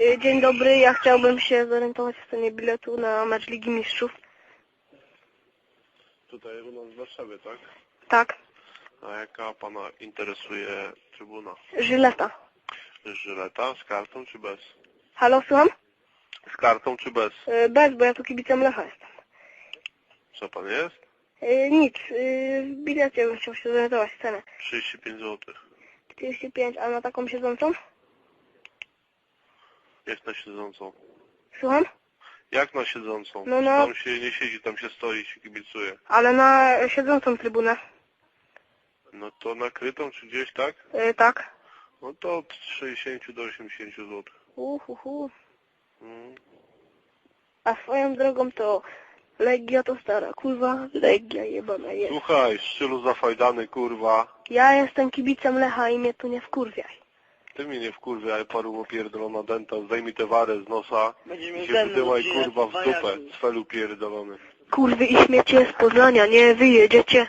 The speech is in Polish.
Y, Dzień dobry, ja chciałbym się zorientować w cenie biletu na mecz Ligi Mistrzów. Tutaj u nas w Warszawie, tak? Tak, A jaka pana interesuje trybuna? Żyleta. Żyleta z kartą czy bez? Halo, słucham? Z kartą czy bez? Y, Bez, bo ja tu kibicem Lecha jestem. Co pan jest? Y, Nic, y, w bilecie bym chciał się zorientować w cenę. 35 zł. 45, a na taką siedzącą? Jak na siedzącą? Słucham? Jak na siedzącą? No, no. Tam się nie siedzi, tam się stoi się kibicuje. Ale na siedzącą trybunę. No to nakrytą czy gdzieś, tak? Y, Tak. No to od 60 do 80 zł. Uhuhu. Mm. A swoją drogą to Legia to stara, kurwa, Legia jebana jest. Słuchaj, szczylu zafajdany, kurwa. Ja jestem kibicem Lecha i mnie tu nie wkurwiaj. Ty mnie nie wkurwy, ale paru opierdolona denta, zdejmij tę warę z nosa Będziemy i się ze mną wydymaj, odcinać kurwa, w dupę, wariatów. cfelu pierdolony. Kurwy i śmiecie z Poznania, nie wyjedziecie.